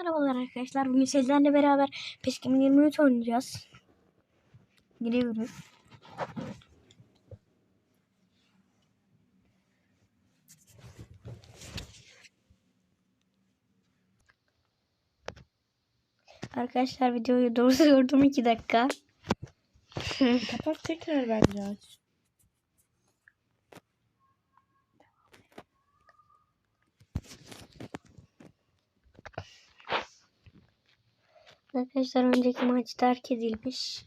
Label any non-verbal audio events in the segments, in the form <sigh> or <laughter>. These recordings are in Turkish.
Merhabalar arkadaşlar. Bugün sizlerle beraber PES 2023 oynayacağız. Giriyoruz. Arkadaşlar videoyu durdurdum <laughs> 2 dakika. Kapat tekrar bence aç. Arkadaşlar önceki maç terk edilmiş.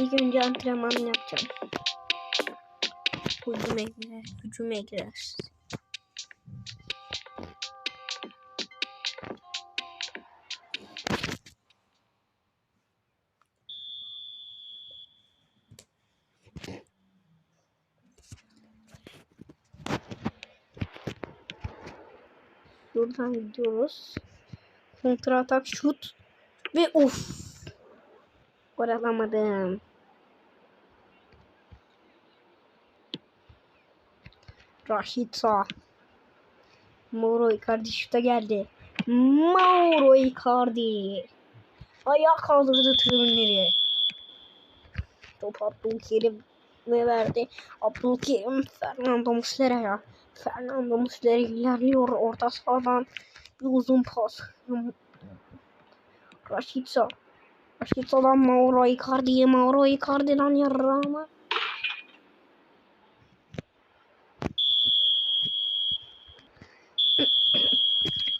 İlk önce antrenman yapacağım. Hücum ekler, hücum ekler. Buradan gidiyoruz. Kontra atak şut. Ve of. Gol alamadım. Raşitsa. Mauro Icardi şuta geldi. Mauro Icardi. Ayağa kaldırdı tribünleri. Top Abdülkerim ve verdi. Abdülkerim Fernando Muslera'ya. Fernando Muslera ilerliyor orta sahadan. Bir uzun pas. Rashica. Rashica'dan Mauro Icardi'ye. Mauro Icardi'den yarrağıma.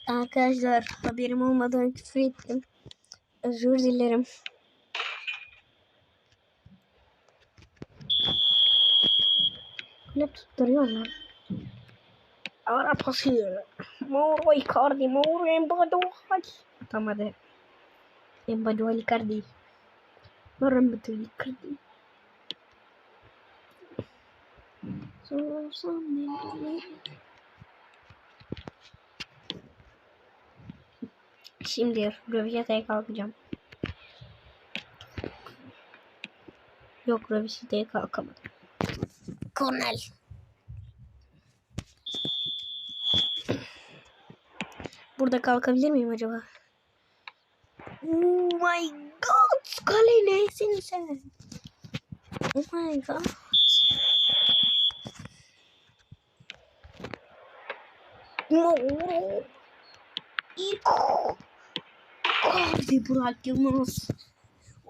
Arkadaşlar haberim olmadan küfür ettim. Özür dilerim. Ne tutturuyor lan? Ara pası. Mauro Icardi. Mauro Embado. Hadi. Atamadı. Embado Icardi. Mauro Embado Icardi. Sorsam ne Şimdi röveşataya kalkacağım. Yok röveşataya kalkamadım. Cornel. Burada kalkabilir miyim acaba? Oh my god! Kale nesin sen? Oh my god! Abi Burak Yılmaz!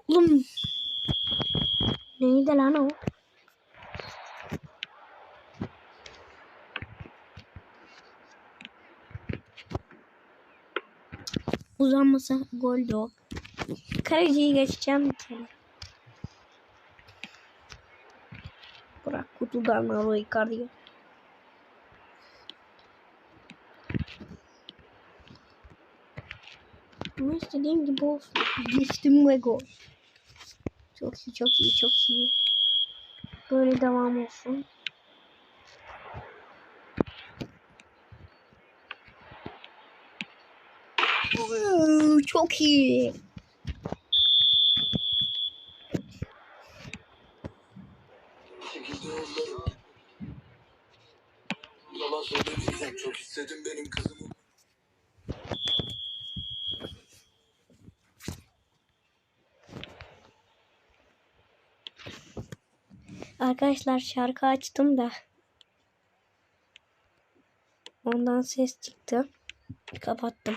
Oğlum! Neydi lan o? Uzanmasa goldü o. Kaleciyi geçeceğim bir kere. Bırak kutudan Mauro Icardi'yi. Ama istediğim gibi olsun. Geçtim ve gol. Çok iyi, çok iyi, çok iyi. Böyle devam olsun. Çok iyi. Çok istedim benim kızımı. Arkadaşlar şarkı açtım da. Ondan ses çıktı. Kapattım.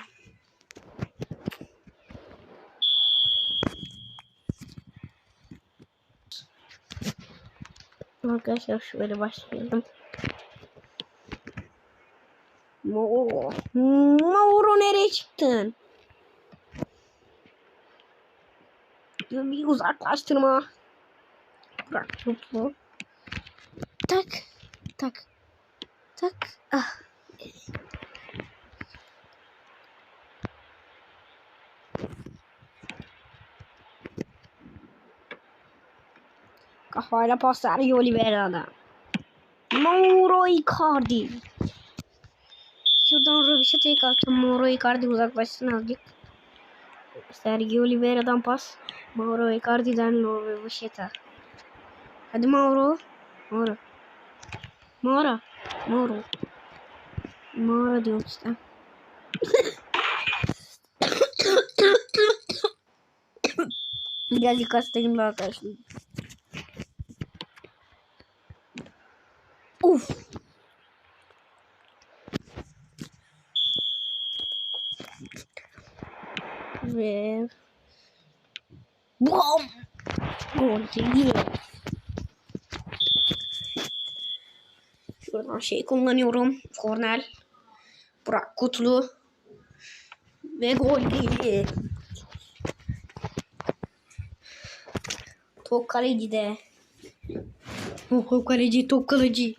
Arkadaşlar şöyle başlayalım. Mauro. Mauro nereye çıktın? Bir uzaklaştırma. Bırak topu. Tak. Tak. Ah. Kafayla pas veriyor Oliveira'da. Mauro Icardi. Şuradan Röveşata'ya kalktım. Mauro Icardi uzaklaşsın azıcık. Sergio Oliveira'dan pas. Mauro Icardi'den Röveşata. Hadi Mauro. Mauro. Mauro. Mauro. Mauro diyor işte. <coughs> Birazcık hastayım da arkadaşlar. Uf. Ve Bam! Gol geliyor. Şuradan şey kullanıyorum. Kornel. Burak Kutlu. Ve gol geldi. Top kaleci de. Top kaleci, top kaleci.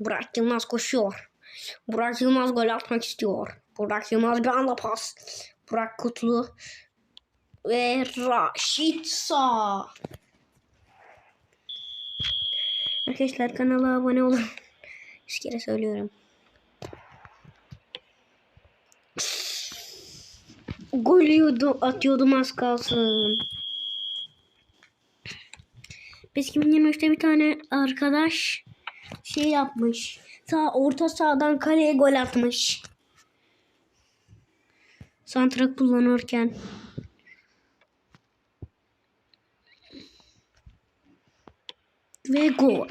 Burak Yılmaz koşuyor. Burak Yılmaz gol atmak istiyor. Burak Yılmaz bir anda pas. Burak Kutlu. Ve Raşit Sağ. Arkadaşlar kanala abone olun. Üç kere söylüyorum. Gol yiyordu, atıyordum az kalsın. Biz 2023'te bir tane arkadaş şey yapmış. Sağ orta sahadan kaleye gol atmış. Santra kullanırken. Ve gol.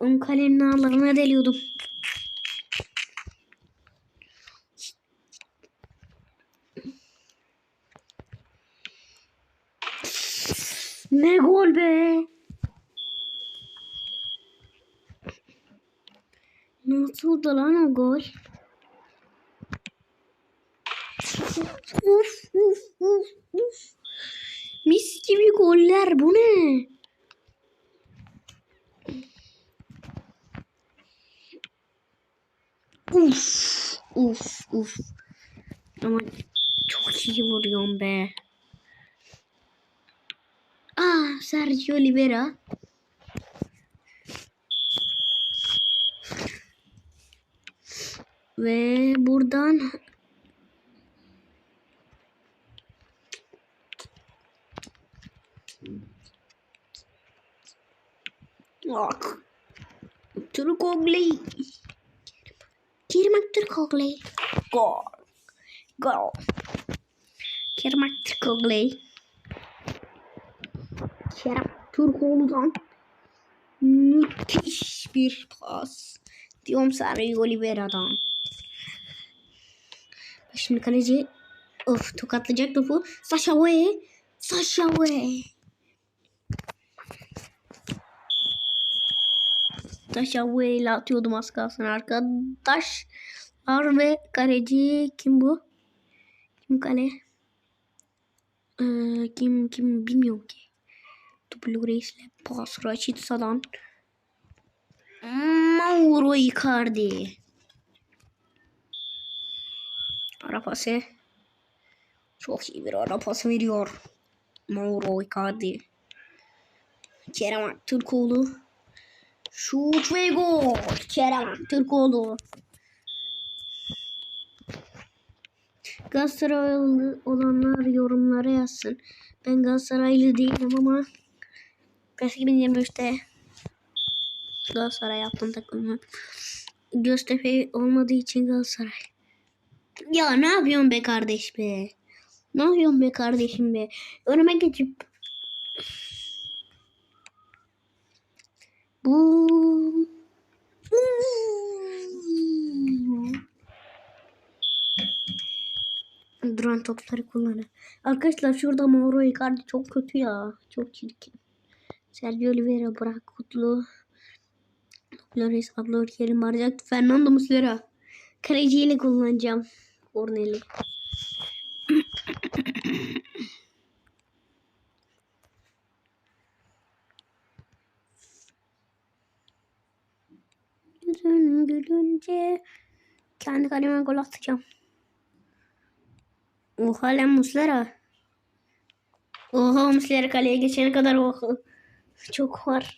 Onun kalenin ağlarına deliyordum. Ne gol be. Nasıl da lan o gol? Uf uf uf uf. Mis gibi goller bu ne? Uf uf uf. Ama çok iyi vuruyorum be. Ah Sergio Oliveira. Ve buradan Bak. Turkoglu. Kerem Turkoglu. Gol. Gol. Kerem Turkoglu. Kerem Türkoğlu'dan müthiş bir pas. Diyorum Sergio Oliveira'dan. Şimdi kaleci of tokatlayacak topu. Sasha Way. Sasha Way. Sasha Way ile atıyordum az kalsın arkadaşlar ve kaleci kim bu? Kim kale? Ee, kim kim bilmiyorum ki. Dublo Reis'le pas Raşit Sadan. Mauro Icardi. Ara. Çok iyi bir ara pası veriyor. Mauro Icardi. Kerem Aktürkoğlu. Şut ve gol. Kerem Aktürkoğlu. Galatasaraylı olanlar yorumlara yazsın. Ben Galatasaraylı değilim ama PES 2023'te Galatasaray yaptım takımı. Göztepe olmadığı için Galatasaray. Ya ne yapıyorsun be kardeş be? Ne yapıyorsun be kardeşim be? Önüme geçip bu duran topları kullanır. Arkadaşlar şurada Mauro Icardi çok kötü ya. Çok çirkin. Sergio Oliveira, Burak Kutlu, Flores, Abla Kerim Barcak, Fernando Muslera. Kaleciyle kullanacağım. Orneli. Yüzün gülünce kendi kaleme gol atacağım. Oha lan Muslera. Oha Muslera kaleye geçene kadar oha. Çok var.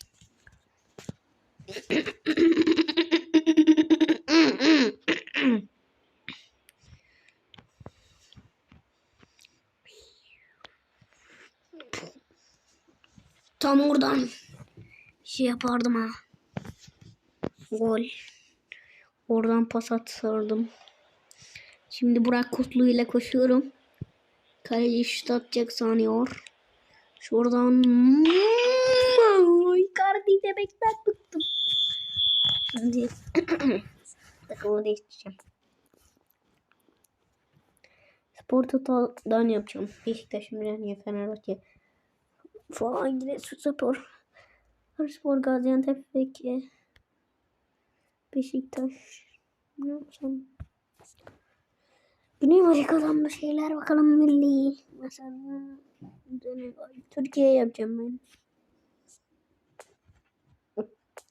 Tam oradan şey yapardım ha. Gol. Oradan pas atardım. Şimdi Burak Kutlu ile koşuyorum. Kaleci şut atacak sanıyor. Şuradan Icardi bebekten bıktım. Şimdi <clears throat> takımı değiştireceğim. Spor Total'dan yapacağım. Beşiktaş, Ümraniye, Fenerbahçe falan Giresun Spor. Spor Gaziantep peki. Beşiktaş. Ne yapacağım? Güney Amerika'dan bir şeyler bakalım milli. Mesela Türkiye yapacağım ben.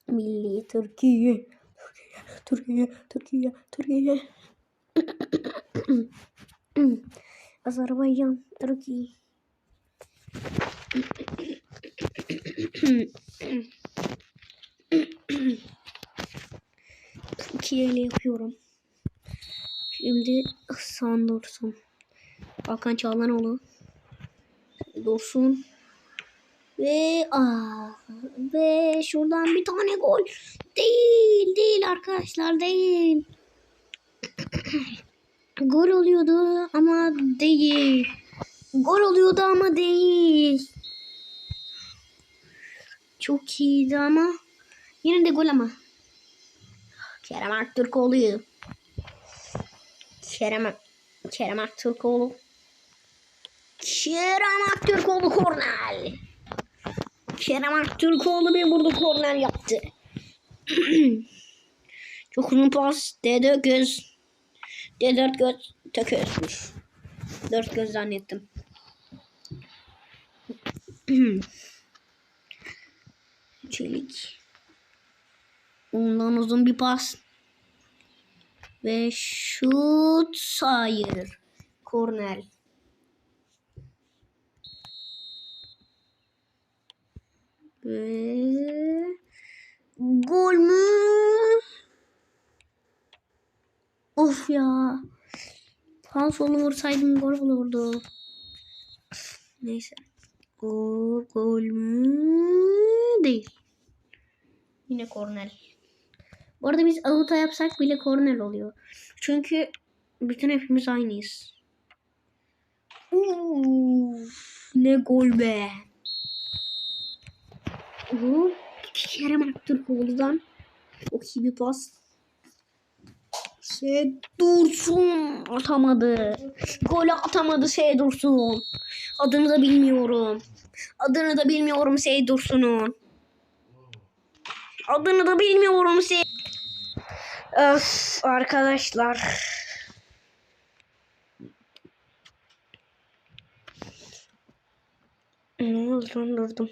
Milli Türkiye. Türkiye, Türkiye, Türkiye. <coughs> Azerbaycan, Türkiye. İle yapıyorum. Şimdi Hasan Dursun. Hakan Çağlanoğlu. Dursun. Ve aa, ve şuradan bir tane gol. Değil, değil arkadaşlar değil. gol oluyordu ama değil. Gol oluyordu ama değil. Çok iyiydi ama yine de gol ama. Kerem Aktürkoğlu. Kerem Kerem Aktürkoğlu. Kerem Aktürkoğlu kornel. Kerem Aktürkoğlu bir burada kornel yaptı. <clears throat> Çok uzun pas. D4 göz. D4 göz. Töközmüş. Dört göz zannettim. <clears throat> Çelik. Ondan uzun bir pas. Ve şut hayır. Kornel. Ve gol mü? Of ya. Falsolu vursaydım gol olurdu. Neyse. Gol, gol mü? Değil. Yine kornel. Bu arada biz avuta yapsak bile kornel oluyor. Çünkü bütün hepimiz aynıyız. Uf, ne gol be. Hop, Kerem Aktürkoğlu'dan çok iyi bir pas. Se Dursun atamadı. Gol atamadı Se Dursun. Adını da bilmiyorum. Adını da bilmiyorum Se Dursun'un. Adını da bilmiyorum Se. Öf arkadaşlar. Ne oldu durdum.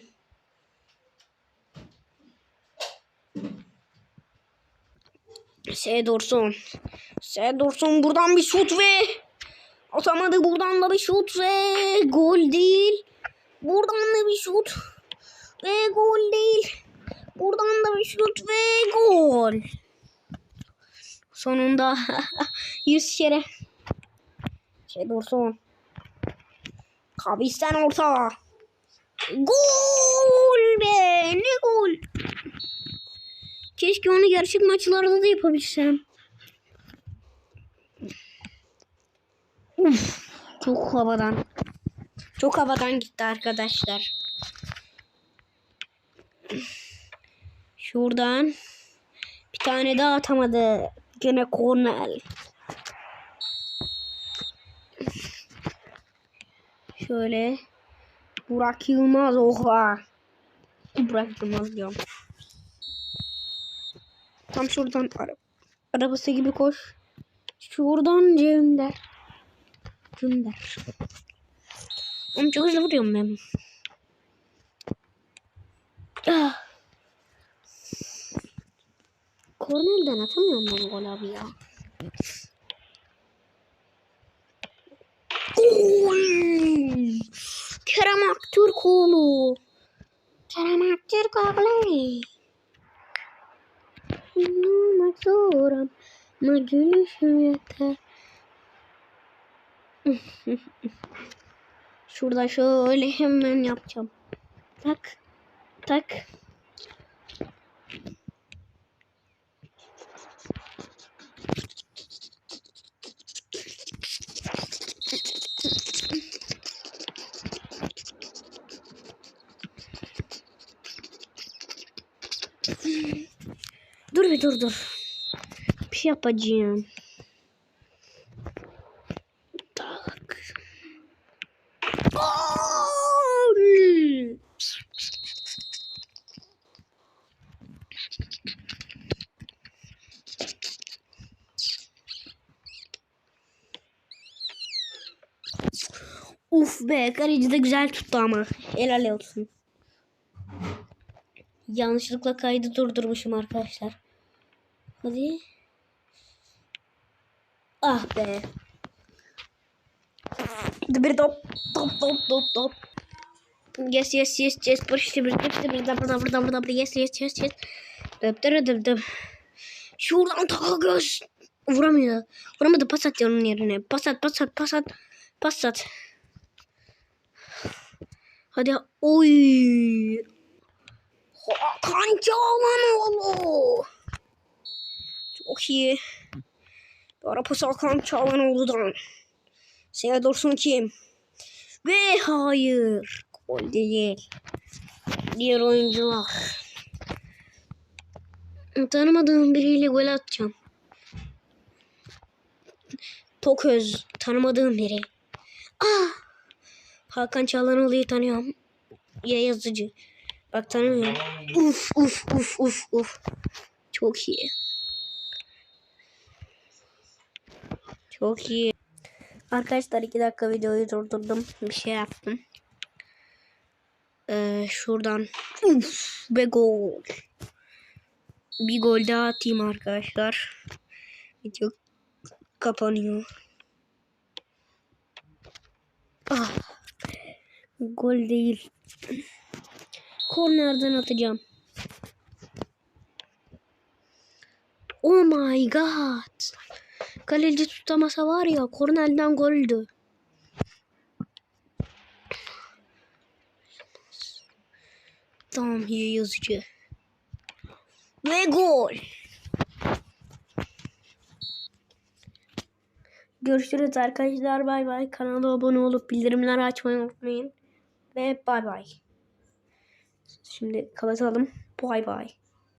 S Dursun. S Dursun buradan bir şut ve atamadı buradan da bir şut ve gol değil. Buradan da bir şut ve gol değil. Buradan da bir şut ve gol. Sonunda <laughs> 100 kere. Şey Dursun. Kabisten orta. Gol be ne gol. Keşke onu gerçek maçlarda da yapabilsem. Uf, çok havadan. Çok havadan gitti arkadaşlar. Şuradan bir tane daha atamadı. Gene kornel. Şöyle Burak Yılmaz oha. Burak Yılmaz diyorum. Tam şuradan ara arabası gibi koş. Şuradan Cem'de. Cem'de. Oğlum çok hızlı vuruyorum ben. Ah. Kornelden atamıyorum ben gol abi ya. Kerem Aktürkoğlu. Kerem Aktürkoğlu. Anlamak zor ama gülüşüm yeter. <laughs> Şurada şöyle hemen yapacağım. Tak. Tak. Videoyu durdur. Bir şey yapacağım. Tak. Uf be kaleci de güzel tuttu ama. Helal olsun. Yanlışlıkla kaydı durdurmuşum arkadaşlar. Hadi. Ah be. Bir top. Top top top top. Yes yes yes yes. Barıştı bir barıştı bir burada burada burada burada yes yes yes yes. Dıp dıp dıp dıp. Şuradan taka göz. Vuramıyor. Vuramadı pas at onun yerine. Pas at pas at pas at. Pas at. Hadi oy. Hakan Çalhanoğlu. Çok iyi. Ara pas Hakan Çalhanoğlu'dan. Seyha Dursun kim? Ve hayır. Gol değil. Diğer oyuncular. Tanımadığım biriyle gol atacağım. Toköz. Tanımadığım biri. Ah! Hakan Çalhanoğlu'yu tanıyorum. Ya yazıcı. Bak tanımıyorum. Uf uf uf uf uf. Çok iyi. Çok iyi. Arkadaşlar iki dakika videoyu durdurdum. Bir şey yaptım. Ee, şuradan. Uf be gol. Bir gol daha atayım arkadaşlar. Video kapanıyor. Ah. Gol değil. Kornerden atacağım. Oh my god. Kaleci tutamasa var ya kornerden goldü. Tamam iyi yazıcı. Ve gol. Görüşürüz arkadaşlar. Bay bay. Kanala abone olup bildirimleri açmayı unutmayın. Ve bay bay. Şimdi kapatalım. Bay bay.